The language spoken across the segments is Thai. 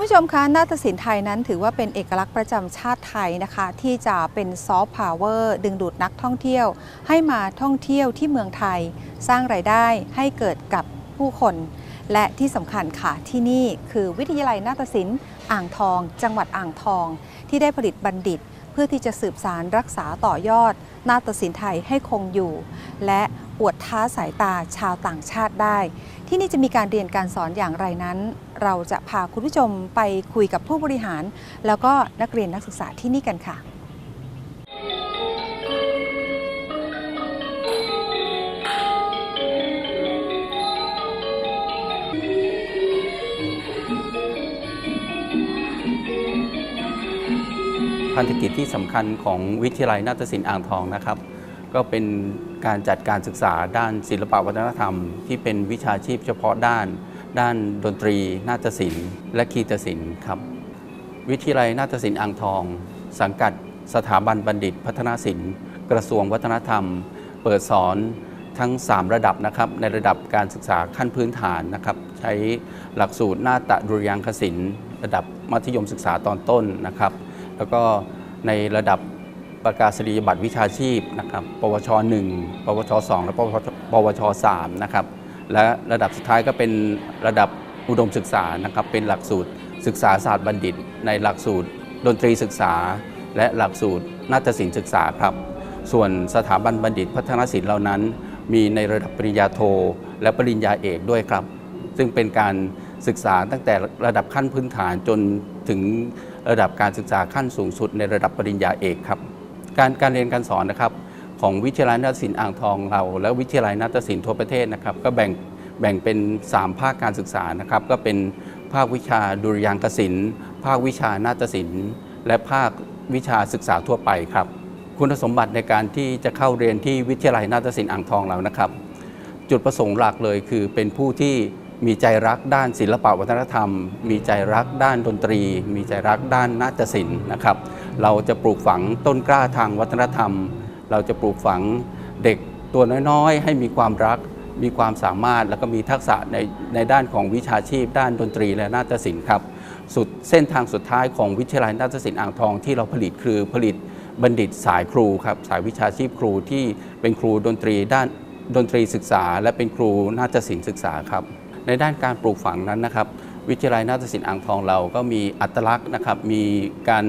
คุณผู้ชมคะนาฏศิลป์ไทยนั้นถือว่าเป็นเอกลักษณ์ประจำชาติไทยนะคะ ที่จะเป็นซอฟต์พาวเวอร์ดึงดูดนักท่องเที่ยว ให้มาท่องเที่ยวที่เมืองไทย สร้างรายได้ให้เกิดกับผู้คน และที่สำคัญค่ะที่นี่คือวิทยาลัยนาฏศิลป์อ่างทอง จังหวัดอ่างทอง ที่ได้ผลิตบัณฑิต เพื่อที่จะสืบสารรักษาต่อยอด นาฏศิลป์ไทยให้คงอยู่ และอวดท้าสายตาชาวต่างชาติได้ ที่นี่จะมีการเรียนการสอนอย่างไรนั้น เราจะพาคุณผู้ชมไปคุยกับผู้บริหาร แล้วก็นักเรียนนักศึกษาที่นี่กันค่ะพันธกิจที่สำคัญของวิทยาลัยนาฏศิลป์อ่างทองนะครับ ก็เป็นการจัดการศึกษาด้านศิลปวัฒนธรรม ที่เป็นวิชาชีพเฉพาะด้าน ด้านดนตรี นาฏศิลป์ และคีตศิลป์ครับ วิทยาลัยนาฏศิลป์อ่างทอง สังกัดสถาบันบัณฑิตพัฒนาศิลป์ กระทรวงวัฒนธรรม เปิดสอนทั้ง 3 ระดับนะครับ ในระดับการศึกษาขั้นพื้นฐานนะครับ ใช้หลักสูตรนาฏดุริยางคศิลป์ ระดับมัธยมศึกษาตอนต้นนะครับ แล้วก็ในระดับประกาศนียบัตรวิชาชีพนะครับ ปวช 1 ปวช 2 และปวช 3 นะครับ และระดับสุดท้ายก็เป็นระดับอุดมศึกษานะครับเป็นหลักสูตรศึกษาศาสตร์บัณฑิต ในหลักสูตร ดนตรีศึกษา และหลักสูตรนาฏศิลป์ศึกษาครับ ส่วนสถาบันบัณฑิตพัฒนศิลป์เหล่านั้น มีในระดับปริญญาโท และปริญญาเอกด้วยครับ ซึ่งเป็นการศึกษาตั้งแต่ระดับขั้นพื้นฐานจนถึงระดับการศึกษาขั้นสูงสุดในระดับปริญญาเอกครับ การการเรียนการสอนนะครับ ของวิทยาลัยนาฏศิลป์อ่างทองเรา และวิทยาลัยนาฏศิลป์ทั่วประเทศนะครับ ก็แบ่งแบ่งเป็น 3 ภาคการศึกษานะครับ ก็เป็นภาควิชาดุริยางคศิลป์ภาควิชานาฏศิลป์ และภาควิชาศึกษาทั่วไปครับ คุณสมบัติในการที่จะเข้าเรียนที่วิทยาลัยนาฏศิลป์อ่างทองเรานะครับ จุดประสงค์หลักเลยคือเป็นผู้ที่มีใจรักด้านศิลปวัฒนธรรม มีใจรักด้านดนตรี มีใจรักด้านนาฏศิลป์นะครับ เราจะปลูกฝังต้นกล้าทางวัฒนธรรม เราจะปลูกฝังเด็กตัวน้อยๆ ให้มีความรัก มีความสามารถ แล้วก็มีทักษะในในด้านของวิชาชีพ ด้านดนตรีและนาฏศิลป์ครับ สุดเส้นทางสุดท้ายของวิทยาลัยนาฏศิลป์อ่างทองที่เราผลิตคือผลิตบัณฑิตสายครูครับสายวิชาชีพครูที่เป็นครูดนตรีด้านดนตรีศึกษา และเป็นครูนาฏศิลป์ศึกษาครับ ในด้านการปลูกฝังนั้นนะครับ วิทยาลัยนาฏศิลป์อ่างทองเราก็มีอัตลักษณ์นะครับมีการ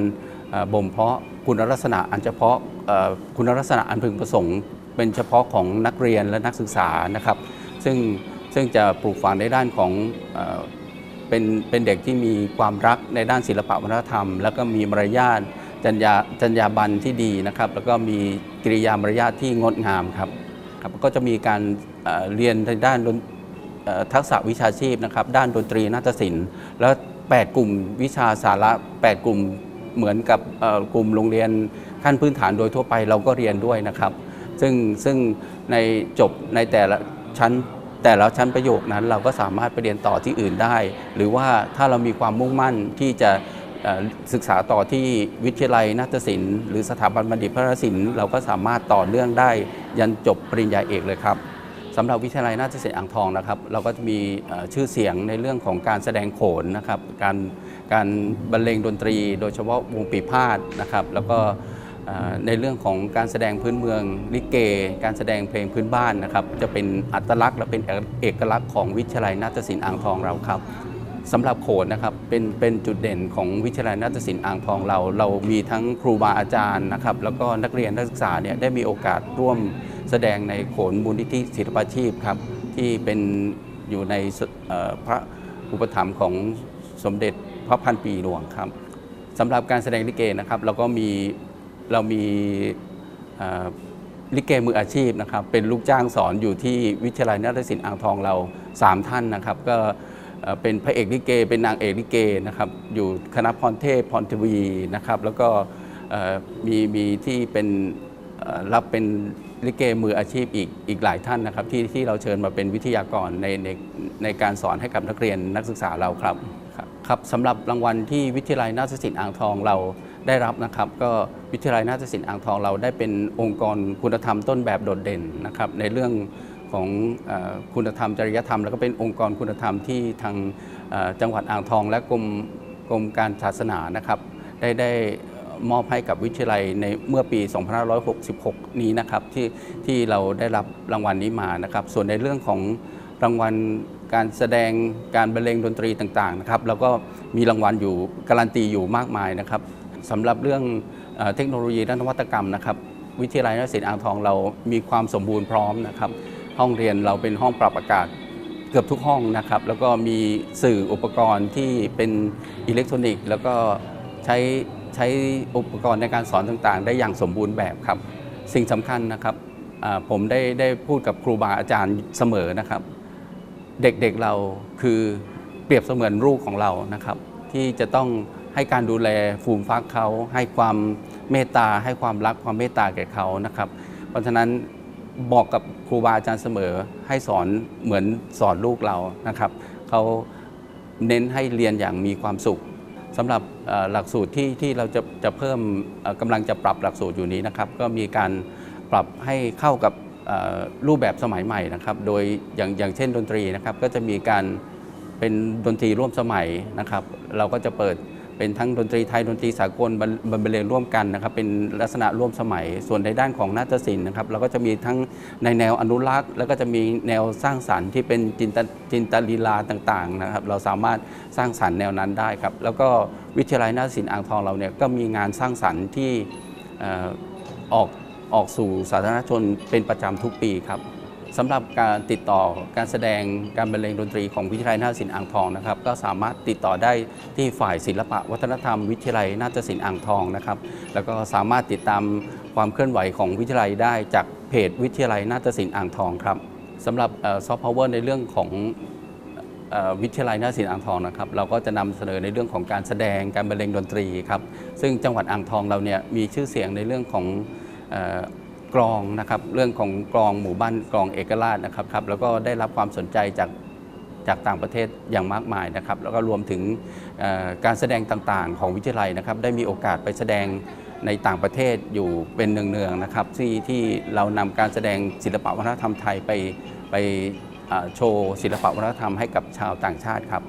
บ่มเพาะคุณลักษณะอันเฉพาะคุณลักษณะอันพึงประสงค์ เป็นเฉพาะของนักเรียนและนักศึกษานะครับ ซึ่งซึ่งจะปลูกฝังในด้านของเป็นเป็นเด็กที่มีความรักในด้านศิลปวัฒนธรรม แล้วก็มีมารยาทจรรยาจรรยาบรรณที่ดีนะครับ แล้วก็มีกิริยามารยาทที่งดงามครับครับก็จะมีการเรียนในด้านทักษะวิชาชีพนะครับ ด้านดนตรีนาฏศิลป์ แล้ว 8 กลุ่มวิชาสาระ 8 กลุ่ม เหมือนกับกลุ่มโรงเรียนขั้นพื้นฐานโดยทั่วไปเราก็เรียนด้วยนะครับ ซึ่งซึ่งในจบในแต่ละชั้นแต่ละชั้นประโยคนั้นเราก็สามารถไปเรียนต่อที่อื่นได้ หรือว่าถ้าเรามีความมุ่งมั่นที่จะศึกษาต่อที่วิทยาลัยนาฏศิลป์หรือสถาบันบัณฑิตพัฒนศิลป์เราก็สามารถต่อเนื่องได้ยันจบปริญญาเอกเลยครับ สำหรับวิทยาลัยนาฏศิลป์อ่างทองนะครับ เราก็จะมีชื่อเสียงในเรื่องของการแสดงโขนนะครับ การการบรรเลงดนตรี โดยเฉพาะวงปีพาดนะครับ แล้วก็ในเรื่องของการแสดงพื้นเมืองลิเก การแสดงเพลงพื้นบ้านนะครับ จะเป็นอัตลักษณ์และเป็นเอกลักษณ์ของวิทยาลัยนาฏศิลป์อ่างทองเราครับสำหรับโขนนะครับเป็นเป็นจุดเด่นของวิทยาลัยนาฏศิลป์อ่างทองเรา เรามีทั้งครูบาอาจารย์นะครับ แล้วก็นักเรียนนักศึกษาเนี่ยได้มีโอกาสร่วม แสดงในโขนมูลนิธิศิลปาชีพครับ ที่เป็นอยู่ในพระอุปถัมภ์ของสมเด็จพระพันปีหลวงครับสำหรับการแสดงลิเกนะครับ เราก็มีเรามีลิเกมืออาชีพนะครับเป็นลูกจ้างสอนอยู่ที่วิทยาลัยนาฏศิลป์อ่างทองเรา 3 ท่านนะครับ ก็เป็นพระเอกลิเก เป็นนางเอกลิเกนะครับอยู่คณะพรเทพพรทวีนะครับ แล้วก็มีมีที่เป็นรับเป็น ลิเกมืออาชีพอีกอีกหลายท่านนะครับที่ที่เราเชิญมาเป็นวิทยากรในในในการสอนให้กับนักเรียนนักศึกษาเราครับครับสำหรับรางวัลที่วิทยาลัยนาฏศิลป์อ่างทองเราได้รับนะครับ ก็วิทยาลัยนาฏศิลป์อ่างทองเราได้เป็นองค์กรคุณธรรมต้นแบบโดดเด่นนะครับในเรื่องของอคุณธรรมจริยธรรม แล้วก็เป็นองค์กรคุณธรรมที่ทางจังหวัดอ่างทอง และกรมกรมการศาสนานะครับ ได้ได้ มอบให้กับวิทยาลัยในเมื่อปี 2566 นี้นะครับที่ที่เราได้รับรางวัลนี้มานะครับ ส่วนในเรื่องของรางวัลการแสดงการบรรเลงดนตรีต่างๆนะครับเราก็มีรางวัลอยู่การันตีอยู่มากมายนะครับสำหรับเรื่องเทคโนโลยีและนวัตกรรมนะครับวิทยาลัยนศิลป์อ่างทองเรามีความสมบูรณ์พร้อมนะครับ ห้องเรียนเราเป็นห้องปรับอากาศเกือบทุกห้องนะครับ แล้วก็มีสื่ออุปกรณ์ที่เป็นอิเล็กทรอนิกส์ แล้วก็ใช้ ใช้อุปกรณ์ในการสอนต่างๆ ได้อย่างสมบูรณ์แบบครับ สิ่งสำคัญนะครับผมได้ได้พูดกับครูบาอาจารย์เสมอนะครับ เด็กๆเราคือเปรียบเสมือนลูกของเรานะครับ ที่จะต้องให้การดูแลฟูมฟักเขาให้ความเมตตา ให้ความรักความเมตตาแก่เขานะครับ เพราะฉะนั้นบอกกับครูบาอาจารย์เสมอให้สอนเหมือนสอนลูกเรานะครับเขาเน้นให้เรียนอย่างมีความสุข สำหรับหลักสูตรที่ที่เราจะจะเพิ่มกำลังจะปรับหลักสูตรอยู่นี้นะครับ ก็มีการปรับให้เข้ากับรูปแบบสมัยใหม่นะครับ โดยอย่างอย่างเช่นดนตรีนะครับ ก็จะมีการเป็นดนตรีร่วมสมัยนะครับ เราก็จะเปิด เป็นทั้งดนตรีไทยดนตรีสากลบรรเลงร่วมกันนะครับเป็นลักษณะร่วมสมัย ส่วนในด้านของนาฏศิลป์นะครับเราก็จะมีทั้งในแนวอนุรักษ์ แล้วก็จะมีแนวสร้างสรรค์ที่เป็นจินตจินตลีลาต่างๆนะครับเราสามารถสร้างสรรค์แนวนั้นได้ครับแล้วก็วิทยาลัยนาฏศิลป์อ่างทองเราเนี่ยก็มีงานสร้างสรรค์ที่ออออกออกสู่สาธารณชนเป็นประจำทุกปีครับ สำหรับการติดต่อการแสดงการบรรเลงดนตรีของวิทยาลัยนาฏศิลป์อ่างทองนะครับ ก็สามารถติดต่อได้ที่ฝ่ายศิลปะวัฒนธรรม วิทยาลัยนาฏศิลป์อ่างทองนะครับ แล้วก็สามารถติดตามความเคลื่อนไหวของวิทยาลัยได้จากเพจวิทยาลัยนาฏศิลป์อ่างทองครับสำหรับซอฟต์พาวเวอร์ในเรื่องของวิทยาลัยนาฏศิลป์อ่างทองนะครับเราก็จะนำเสนอในเรื่องของการแสดงการบรรเลงดนตรีครับซึ่งจังหวัดอ่างทองเราเนี่ยมีชื่อเสียงในเรื่องของ กลองนะครับเรื่องของกลองหมู่บ้านกลองเอกราชนะครับครับแล้วก็ได้รับความสนใจจากจากต่างประเทศอย่างมากมายนะครับ แล้วก็รวมถึงการแสดงต่างๆ ของวิทยาลัยนะครับ ได้มีโอกาสไปแสดงในต่างประเทศอยู่เป็นเนืองๆนะครับ ที่ที่เรานำการแสดงศิลปวัฒนธรรมไทยไปไปโชว์ศิลปวัฒนธรรมให้กับชาวต่างชาติครับ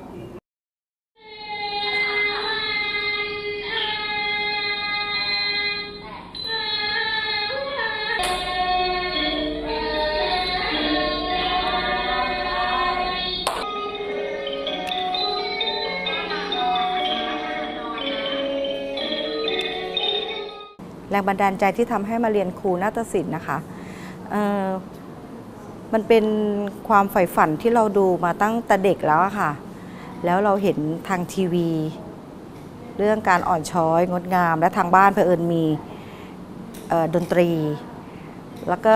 แรงบันดาลใจที่ทำให้มาเรียนครูนาฏศิลป์นะคะมันเป็นความใฝ่ฝันที่เราดูมาตั้งแต่เด็กแล้วค่ะ แล้วเราเห็นทางทีวี เรื่องการอ่อนช้อย งดงาม และทางบ้านเผอิญมีดนตรี แล้วก็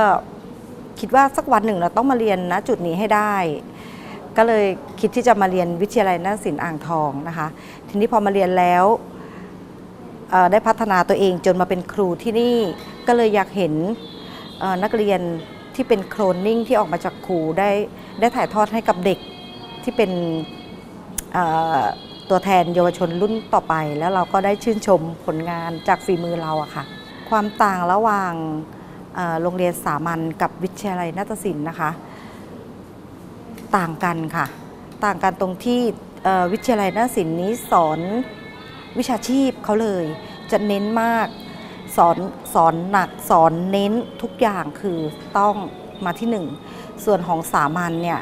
คิดว่าสักวันหนึ่งเราต้องมาเรียนณจุดนี้ให้ได้ ก็เลยคิดที่จะมาเรียนวิทยาลัยนาฏศิลป์อ่างทองนะคะ ทีนี้พอมาเรียนแล้ว ได้พัฒนาตัวเองจนมาเป็นครูที่นี่ ก็เลยอยากเห็นนักเรียนที่เป็นโคลนนิ่งที่ออกมาจากครูได้ได้ถ่ายทอดให้กับเด็กที่เป็นตัวแทนเยาวชนรุ่นต่อไป แล้วเราก็ได้ชื่นชมผลงานจากฝีมือเราอะค่ะ ความต่างระหว่างโรงเรียนสามัญกับวิทยาลัยนาฏศิลป์นะคะ ต่างกันค่ะ ต่างกันตรงที่วิทยาลัยนาฏศิลป์นี้สอน วิชาชีพเขาเลย จะเน้นมากสอนสอนหนักสอนเน้นทุกอย่างคือต้องมาที่หนึ่งส่วนของสามัญเนี่ย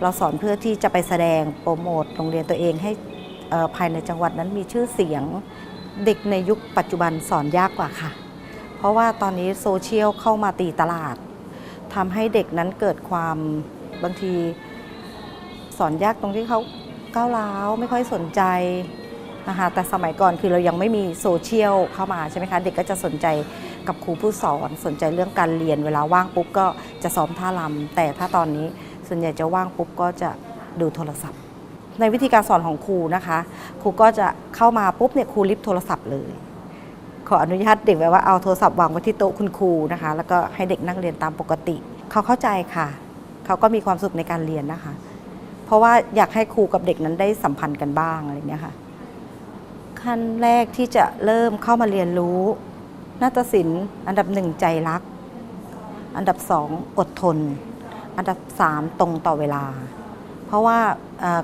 เราสอนเพื่อที่จะไปแสดงโปรโมทโรงเรียนตัวเองให้ภายในจังหวัดนั้นมีชื่อเสียงเด็กในยุคปัจจุบันสอนยากกว่าค่ะ เพราะว่าตอนนี้โซเชียลเข้ามาตีตลาดทำให้เด็กนั้นเกิดความบางทีสอนยากตรงที่เขาก้าวร้าวไม่ค่อยสนใจ นะคะแต่สมัยก่อนคือเรายังไม่มีโซเชียลเข้ามาใช่ไหมคะ เด็กก็จะสนใจกับครูผู้สอนสนใจเรื่องการเรียนเวลาว่างปุ๊บก็จะซ้อมท่ารำแต่ถ้าตอนนี้ส่วนใหญ่จะว่างปุ๊บก็จะดูโทรศัพท์ ในวิธีการสอนของครูนะคะครูก็จะเข้ามาปุ๊บเนี่ยครูลิฟโทรศัพท์เลย ขออนุญาตเด็กไว้ว่าเอาโทรศัพท์วางไว้ที่โต๊ะคุณครูนะคะ แล้วก็ให้เด็กนั่งเรียนตามปกติ เขาเข้าใจค่ะเขาก็มีความสุขในการเรียนนะคะ เพราะว่าอยากให้ครูกับเด็กนั้นได้สัมพันธ์กันบ้างอะไรอย่างเงี้ยค่ะ ขั้นแรกที่จะเริ่มเข้ามาเรียนรู้นาฏศิลป์อันดับหนึ่งใจรัก อันดับสองอดทน อันดับสามตรงต่อเวลา เพราะว่า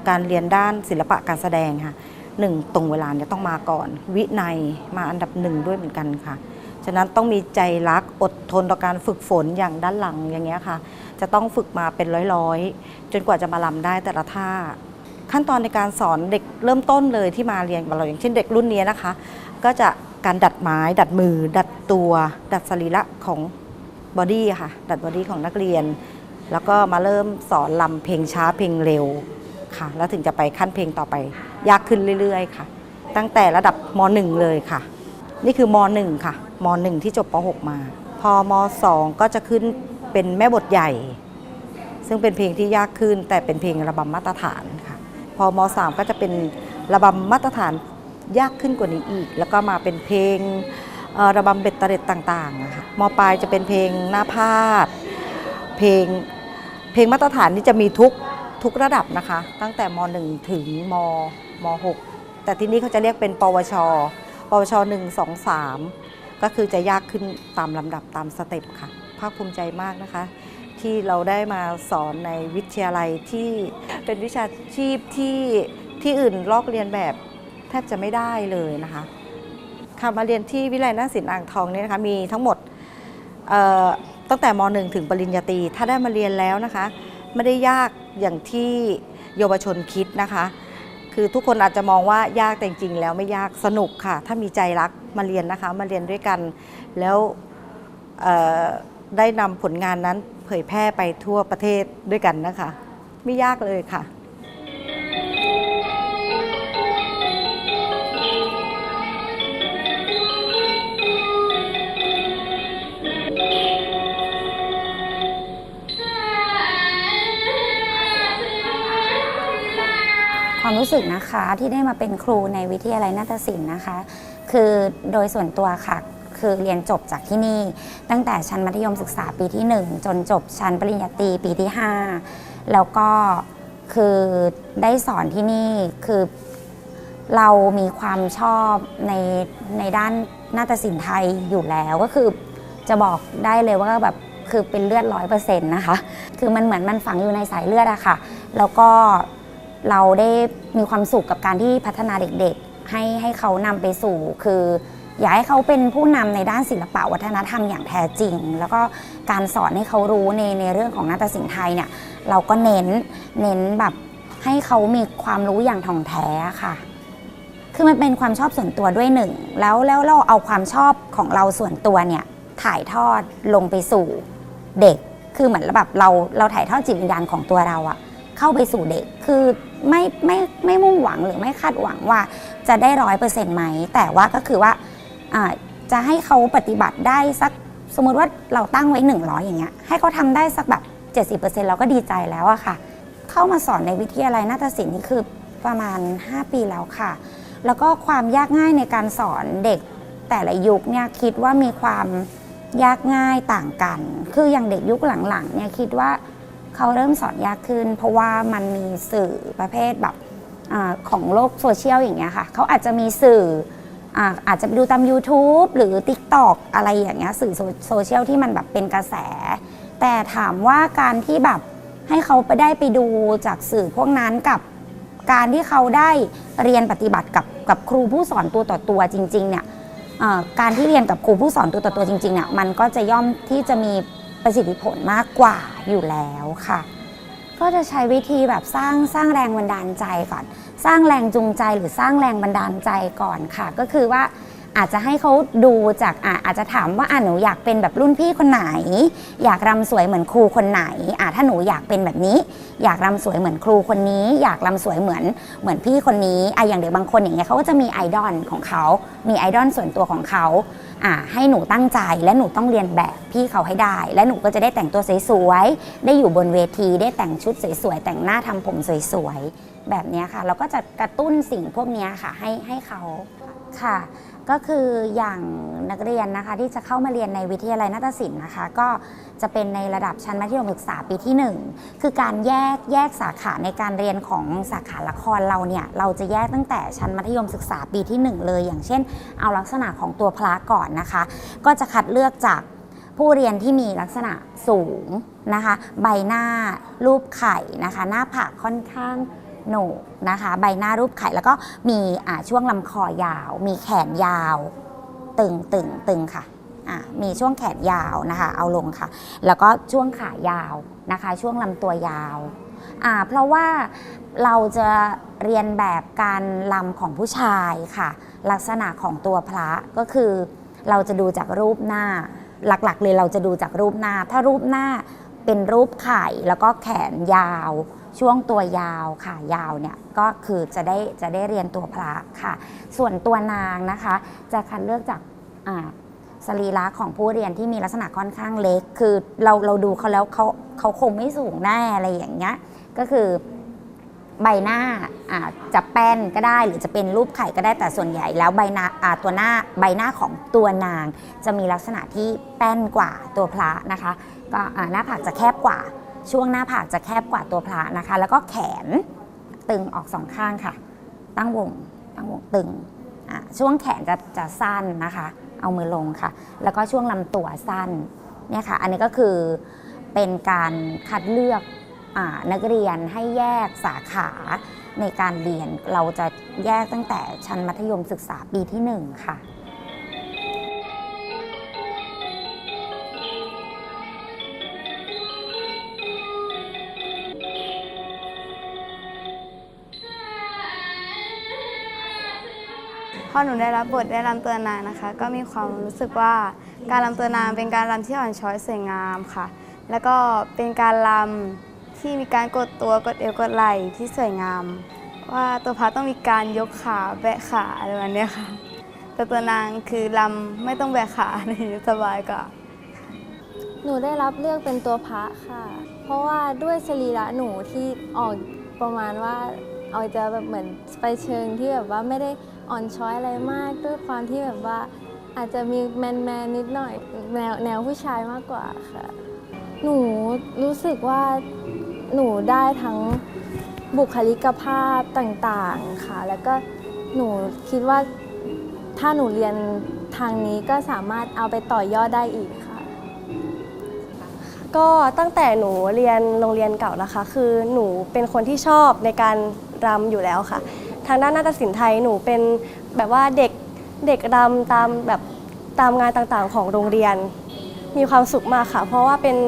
การเรียนด้านศิลปะการแสดงค่ะหนึ่งตรงเวลาเนี่ยต้องมาก่อน วินัยมาอันดับหนึ่งด้วยเหมือนกันค่ะฉะนั้นต้องมีใจรักอดทนต่อการฝึกฝนอย่างด้านหลังอย่างเงี้ยค่ะ จะต้องฝึกมาเป็นร้อยๆ จนกว่าจะมาลำได้แต่ละท่า ขั้นตอนในการสอนเด็กเริ่มต้นเลยที่มาเรียนกับเราอย่างเช่นเด็กรุ่นนี้นะคะ ก็จะการดัดไม้ ดัดมือ ดัดตัว ดัดสรีระของบอดี้ค่ะ ดัดบอดี้ของนักเรียน แล้วก็มาเริ่มสอนลำเพลงช้าเพลงเร็วค่ะ แล้วถึงจะไปขั้นเพลงต่อไป ยากขึ้นเรื่อยๆ ค่ะ ตั้งแต่ระดับม .1 เลยค่ะ นี่คือม .1 ค่ะม .1 ที่จบป .6 มา พอม .2 ก็จะขึ้นเป็นแม่บทใหญ่ ซึ่งเป็นเพลงที่ยากขึ้นแต่เป็นเพลงระบำมาตรฐาน พอม .3 ก็จะเป็นระบำมาตรฐานยากขึ้นกว่านี้อีก แล้วก็มาเป็นเพลงระบำเบ็ดเตร็ดต่างๆอะค่ะมปลายจะเป็นเพลงหน้าพาด เพลงเพลงมาตรฐานนี่จะมีทุกทุกระดับนะคะ ตั้งแต่ม .1 ถึงมม .6 แต่ที่นี่เขาจะเรียกเป็นปวช ปวช 1 2 3 ก็คือจะยากขึ้นตามลำดับตามสเต็ปค่ะ ภาคภูมิใจมากนะคะ ที่เราได้มาสอนในวิทยาลัยที่เป็นวิชาชีพที่ที่อื่นลอกเรียนแบบแทบจะไม่ได้เลยนะคะค่ะมาเรียนที่วิทยาลัยนาศิลป์อ่างทองเนี่ยนะคะมีทั้งหมดตั้งแต่ม .1 ถึงปริญญาตรีถ้าได้มาเรียนแล้วนะคะ ไม่ได้ยากอย่างที่เยาวชนคิดนะคะ คือทุกคนอาจจะมองว่ายากแต่จริงๆแล้วไม่ยากสนุกค่ะ ถ้ามีใจรักมาเรียนนะคะ มาเรียนด้วยกันแล้วได้นำผลงานนั้น ผยแพร่ไปทั่วประเทศด้วยกันนะคะ ไม่ยากเลยค่ะ ความรู้สึกนะคะที่ได้มาเป็นครูในวิทยาลัยนาฏศิลป์นะคะ คือโดยส่วนตัวค่ะ คือเรียนจบจากที่นี่ ตั้งแต่ชั้นมัธยมศึกษาปีที่ 1 จนจบชั้นปริญญาตรีปีที่ 5 แล้วก็คือได้สอนที่นี่คือเรามีความชอบในในด้านนาฏศิลป์ไทยอยู่แล้วก็คือจะบอกได้เลยว่าแบบคือเป็นเลือดร้อยเปอร์เซ็นต์นะคะ คือมันเหมือนมันฝังอยู่ในสายเลือดอะค่ะ แล้วก็เราได้มีความสุขกับการที่พัฒนาเด็กๆ ให้ให้เขานำไปสู่คือ อยากให้เขาเป็นผู้นำในด้านศิลปะวัฒนธรรมอย่างแท้จริง แล้วก็การสอนให้เขารู้ในในเรื่องของนาฏศิลป์ไทยเนี่ยเราก็เน้นเน้นแบบให้เขามีความรู้อย่างถ่องแท้ค่ะ คือมันเป็นความชอบส่วนตัวด้วยหนึ่ง แล้วแล้วเราเอาความชอบของเราส่วนตัวเนี่ยถ่ายทอดลงไปสู่เด็ก คือเหมือนแบบเราเราถ่ายทอดจิตวิญญาณของตัวเราอะเข้าไปสู่เด็ก คือไม่ไม่ไม่มุ่งหวังหรือไม่คาดหวังว่าจะได้ร้อยเปอร์เซ็นต์ไหม แต่ว่าก็คือว่า จะให้เขาปฏิบัติได้สักสมมติว่าเราตั้งไว้ 100 อย่างเงี้ยให้เขาทำได้สักแบบ 70%เราก็ดีใจแล้วอะค่ะ เข้ามาสอนในวิทยาลัยนาฏศิลป์นี่คือประมาณ 5 ปีแล้วค่ะ แล้วก็ความยากง่ายในการสอนเด็กแต่ละยุคเนี่ยคิดว่ามีความยากง่ายต่างกัน คืออย่างเด็กยุคหลังๆเนี่ยคิดว่าเขาเริ่มสอนยากขึ้น เพราะว่ามันมีสื่อประเภทแบบอของโลกโซเชียลอย่างเงี้ยค่ะเขาอาจจะมีสื่อ อาจจะไปดูตาม YouTube หรือ TikTok อะไรอย่างเงี้ยสื่อโซเชียลที่มันแบบเป็นกระแส แต่ถามว่าการที่แบบให้เขาไปได้ไปดูจากสื่อพวกนั้นกับการที่เขาได้เรียนปฏิบัติกับกับครูผู้สอนตัวต่อตัวจริง ๆ เนี่ยการที่เรียนกับครูผู้สอนตัวต่อตัวจริงๆเนี่ยมันก็จะย่อมที่จะมีประสิทธิผลมากกว่าอยู่แล้วค่ะ ก็จะใช้วิธีแบบสร้างสร้างแรงบันดาลใจก่อน สร้างแรงจูงใจหรือสร้างแรงบันดาลใจก่อนค่ะ ก็คือว่า อาจจะให้เขาดูจากอะอาจจะถามว่าอะหนูอยากเป็นแบบรุ่นพี่คนไหน อยากรำสวยเหมือนครูคนไหนอะถ้าหนูอยากเป็นแบบนี้ อยากรำสวยเหมือนครูคนนี้ อยากรำสวยเหมือนเหมือนพี่คนนี้อะอย่างเด็กบางคนอย่างเงี้ยเขาก็จะมีไอดอลของเขา มีไอดอลส่วนตัวของเขาอะให้หนูตั้งใจและหนูต้องเรียนแบบพี่เขาให้ได้ และหนูก็จะได้แต่งตัวสวยๆได้อยู่บนเวที ได้แต่งชุดสวยๆแต่งหน้าทำผมสวยๆแบบนี้ค่ะ เราก็จะกระตุ้นสิ่งพวกนี้ค่ะให้ให้เขาค่ะ ก็คืออย่างนักเรียนนะคะที่จะเข้ามาเรียนในวิทยาลัยนาฏศิลป์นะคะ ก็จะเป็นในระดับชั้นมัธยมศึกษาปีที่ 1 คือการแยกแยกสาขาในการเรียนของสาขาละครเราเนี่ยเราจะแยกตั้งแต่ชั้นมัธยมศึกษาปีที่ 1 เลย อย่างเช่น เอาลักษณะของตัวพระก่อนนะคะ ก็จะคัดเลือกจากผู้เรียนที่มีลักษณะสูงนะคะ ใบหน้ารูปไข่นะคะ หน้าผากค่อนข้าง หนกนะคะ ใบหน้ารูปไข่แล้วก็มีช่วงลำคอยาว มีแขนยาว ตึงตึงตึงค่ะมีช่วงแขนยาวนะคะ เอาลงค่ะ แล้วก็ช่วงขายาวนะคะ ช่วงลำตัวยาวเพราะว่าเราจะเรียนแบบการลำของผู้ชายค่ะ ลักษณะของตัวพระก็คือเราจะดูจากรูปหน้า หลักๆ เลยเราจะดูจากรูปหน้า ถ้ารูปหน้าเป็นรูปไข่แล้วก็แขนยาว ช่วงตัวยาวขายาวเนี่ยก็คือจะได้จะได้เรียนตัวพระค่ะ ส่วนตัวนางนะคะ จะคัดเลือกจากสรีระของผู้เรียนที่มีลักษณะค่อนข้างเล็ก คือเราเราดูเขาแล้วเขาเขาคงไม่สูงแน่อะไรอย่างเงี้ยก็คือใบหน้าจะแป้นก็ได้หรือจะเป็นรูปไข่ก็ได้แต่ส่วนใหญ่แล้วใบหน้าตัวหน้าใบหน้าของตัวนาง จะมีลักษณะที่แป้นกว่าตัวพระนะคะ ก็หน้าผากจะแคบกว่า ช่วงหน้าผากจะแคบกว่าตัวพระนะคะ แล้วก็แขนตึงออกสองข้างค่ะ ตั้งวงตั้งวงตึงช่วงแขนจะจะสั้นนะคะ เอามือลงค่ะ แล้วก็ช่วงลำตัวสั้นเนี่ยค่ะ อันนี้ก็คือเป็นการคัดเลือกอนักเรียนให้แยกสาขาในการเรียนเราจะแยกตั้งแต่ชั้นมัธยมศึกษาปีที่หนึ่งค่ะ พอหนูได้รับบทได้รำตัวนางนะคะ ก็มีความรู้สึกว่าการรำตัวนางเป็นการรำที่อ่อนช้อยสวยงามค่ะ แล้วก็เป็นการรำที่มีการกดตัวกดเอวกดไหล่ที่สวยงาม ว่าตัวพระต้องมีการยกขาแบะขาอะไรแบบเนี้ยค่ะ แต่ตัวนางคือรำไม่ต้องแบะขาอะไรอย่างเงี้ยสบายกว่าหนูได้รับเลือกเป็นตัวพระค่ะ เพราะว่าด้วยสรีระหนูที่ออกประมาณว่าออกจะแบบเหมือนไปเชิงที่แบบว่าไม่ได้ อ่อนช้อยอะไรมาก ด้วยความที่แบบว่า อาจจะมีแมนแมนนิดหน่อยแนวแนวผู้ชายมากกว่าค่ะ หนูรู้สึกว่าหนูได้ทั้งบุคลิกภาพต่างๆค่ะ แล้วก็หนูคิดว่าถ้าหนูเรียนทางนี้ก็สามารถเอาไปต่อยอดได้อีกค่ะ ก็ตั้งแต่หนูเรียนโรงเรียนเก่านะคะ คือหนูเป็นคนที่ชอบในการรำอยู่แล้วค่ะ ทางด้านนาฏศิลป์ไทยหนูเป็นแบบว่าเด็กเด็กรำตามแบบตามงานต่างๆของโรงเรียน มีความสุขมากค่ะ เพราะว่าเป็น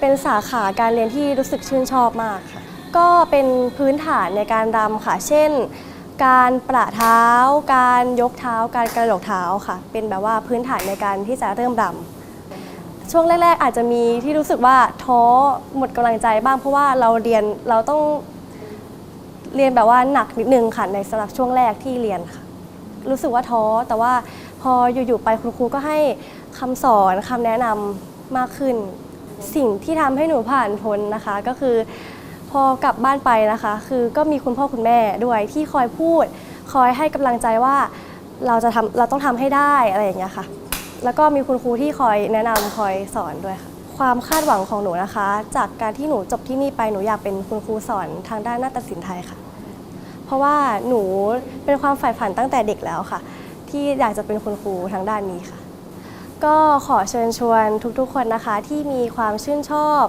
เป็นสาขาการเรียนที่รู้สึกชื่นชอบมากค่ะก็เป็นพื้นฐานในการรำค่ะ เช่น การประเท้า การยกเท้า การกระโดดเท้าค่ะ เป็นแบบว่าพื้นฐานในการที่จะเริ่มรำช่วงแรก ๆ อาจจะมีที่รู้สึกว่าท้อหมดกำลังใจบ้างเพราะว่าเราเรียนเราต้อง เรียนแบบว่าหนักนิดนึงค่ะในสำหรับช่วงแรกที่เรียนค่ะ รู้สึกว่าท้อแต่ว่าพออยู่ๆไปคุณครูก็ให้คำสอนคำแนะนำมากขึ้น สิ่งที่ทำให้หนูผ่านพ้นนะคะ ก็คือพอกลับบ้านไปนะคะ คือก็มีคุณพ่อคุณแม่ด้วยที่คอยพูด คอยให้กำลังใจว่าเราจะทำเราต้องทำให้ได้อะไรอย่างเงี้ยค่ะ แล้วก็มีคุณครูที่คอยแนะนำคอยสอนด้วยค่ะความคาดหวังของหนูนะคะ จากการที่หนูจบที่นี่ไปหนูอยากเป็นคุณครูสอนทางด้านนาฏศิลป์ไทยค่ะ ราะว่าหนูเป็นความใฝ่ฝันตั้งแต่เด็กแล้วค่ะ ที่อยากจะเป็นคุณครูทางด้านนี้ค่ะ ก็ขอเชิญชวนทุกๆคนนะคะ ที่มีความชื่นชอบ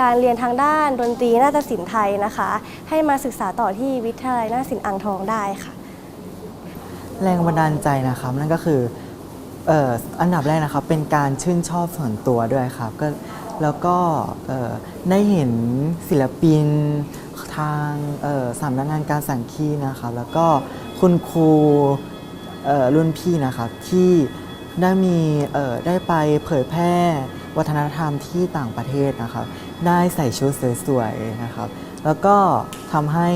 การเรียนทางด้านดนตรีนาฏศิลป์ไทยนะคะ ให้มาศึกษาต่อที่วิทยาลัยนาฏศิลป์อ่างทองได้ค่ะ แรงบันดาลใจนะครับนั่นก็คือเอ่ออันดับแรกนะครับเป็นการชื่นชอบส่วนตัวด้วยครับก็แล้วก็เอ่อได้เห็นศิลปิน ทางสำนักงานการสังคีนะครับแล้วก็คุณครูรุ่นพี่นะครับที่ได้มีได้ไปเผยแพร่วัฒนธรรมที่ต่างประเทศนะครับ ได้ใส่ชุดสวยๆนะครับ แล้วก็ทำให้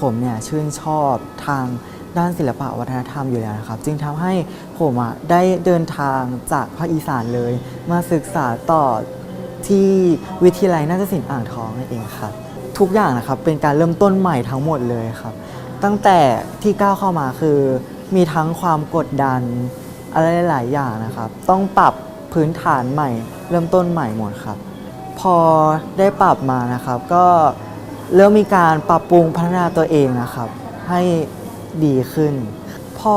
ผมเนี่ยชื่นชอบทางด้านศิลปะวัฒนธรรมอยู่แล้วนะครับ จึงทำให้ผมอะได้เดินทางจากภาคอีสานเลย มาศึกษาต่อที่วิทยาลัยนาฏศิลป์อ่างทองนั่นเองครับ ทุกอย่างนะครับเป็นการเริ่มต้นใหม่ทั้งหมดเลยครับ ตั้งแต่ที่ก้าวเข้ามาคือมีทั้งความกดดันอะไรหลายอย่างนะครับ ต้องปรับพื้นฐานใหม่ เริ่มต้นใหม่หมดครับ พอได้ปรับมานะครับ ก็เริ่มมีการปรับปรุงพัฒนาตัวเองนะครับ ให้ดีขึ้น พอ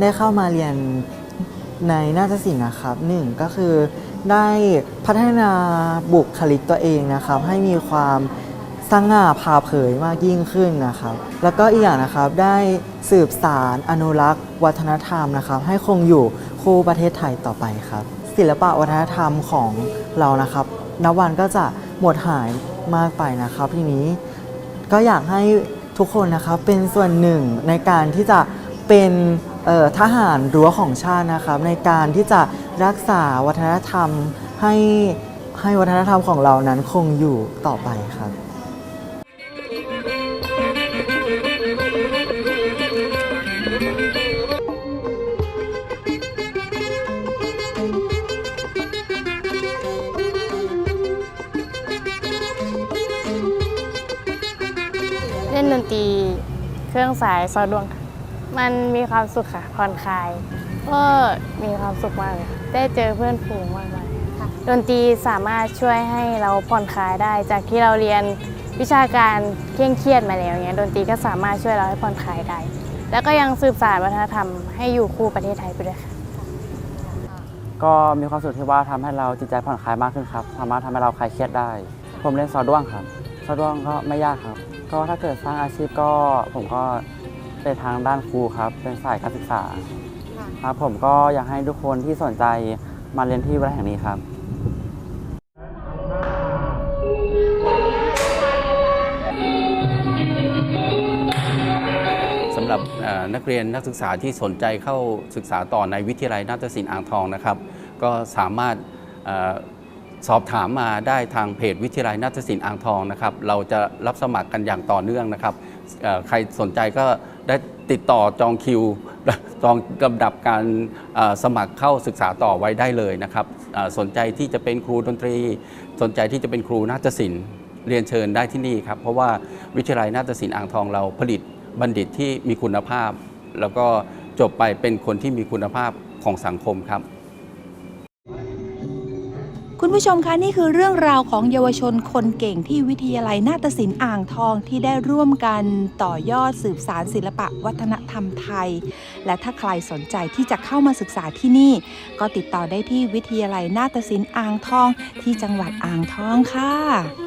ได้เข้ามาเรียนในนาฏศิลป์นะครับหนึ่งก็คือได้พัฒนาบุคลิกตัวเองนะครับ ให้มีความ สง่าผ่าเผยมากยิ่งขึ้นนะครับ แล้วก็อีกอย่างนะครับได้สืบสารอนุรักษ์ วัฒนธรรมนะครับ ให้คงอยู่คู่ประเทศไทยต่อไปครับ ศิลปะวัฒนธรรมของเรานะครับนับวันก็จะหมดหายมากไปนะครับ ทีนี้ก็อยากให้ทุกคนนะครับเป็นส่วนหนึ่งในการที่จะเป็นทหารรั้วของชาตินะครับ ในการที่จะรักษาวัฒนธรรมให้ให้วัฒนธรรมของเรานั้นคงอยู่ต่อไปครับ เครื่องสายซอดวงค่ะมันมีความสุขค่ะผ่อนคลายก็มีความสุขมากเลยค่ะได้เจอเพื่อนฝูงมากมายดนตรีสามารถช่วยให้เราผ่อนคลายได้ จากที่เราเรียนวิชาการเคร่งเครียดมาแล้วเงี้ยดนตรีก็สามารถช่วยเราให้ผ่อนคลายได้ แล้วก็ยังสืบสานวัฒนธรรมให้อยู่คู่ประเทศไทยไปด้วยค่ะก็มีความสุขที่ว่าทำให้เราจิตใจผ่อนคลายมากขึ้นครับสามารถทำให้เราคลายเครียดได้ ผมเรียนซอด้วงครับซอด้วงก็ไม่ยากครับ ก็ถ้าเกิดสร้างอาชีพก็ผมก็เป็นทางด้านครูครับ เป็นสายการศึกษาครับ ผมก็อยากให้ทุกคนที่สนใจมาเรียนที่วิทยาลัยแห่งนี้ครับ สำหรับเอ่อนักเรียนนักศึกษาที่สนใจเข้าศึกษาต่อในวิทยาลัยนาฏศิลป์อ่างทองนะครับ ก็สามารถเออ สอบถามมาได้ทางเพจวิทยาลัยนาฏศิลป์อ่างทองนะครับ เราจะรับสมัครกันอย่างต่อเนื่องนะครับ ใครสนใจก็ได้ติดต่อจองคิว จองลำดับการสมัครเข้าศึกษาต่อไว้ได้เลยนะครับสนใจที่จะเป็นครูดนตรี สนใจที่จะเป็นครูนาฏศิลป์เรียนเชิญได้ที่นี่ครับเพราะว่าวิทยาลัยนาฏศิลป์อ่างทองเราผลิตบัณฑิตที่มีคุณภาพ แล้วก็จบไปเป็นคนที่มีคุณภาพของสังคมครับ คุณผู้ชมคะนี่คือเรื่องราวของเยาวชนคนเก่งที่วิทยาลัยนาฏศิลป์อ่างทองที่ได้ร่วมกันต่อยอดสืบสารศิลปะวัฒนธรรมไทย และถ้าใครสนใจที่จะเข้ามาศึกษาที่นี่ ก็ติดต่อได้ที่วิทยาลัยนาฏศิลป์อ่างทองที่จังหวัดอ่างทองค่ะ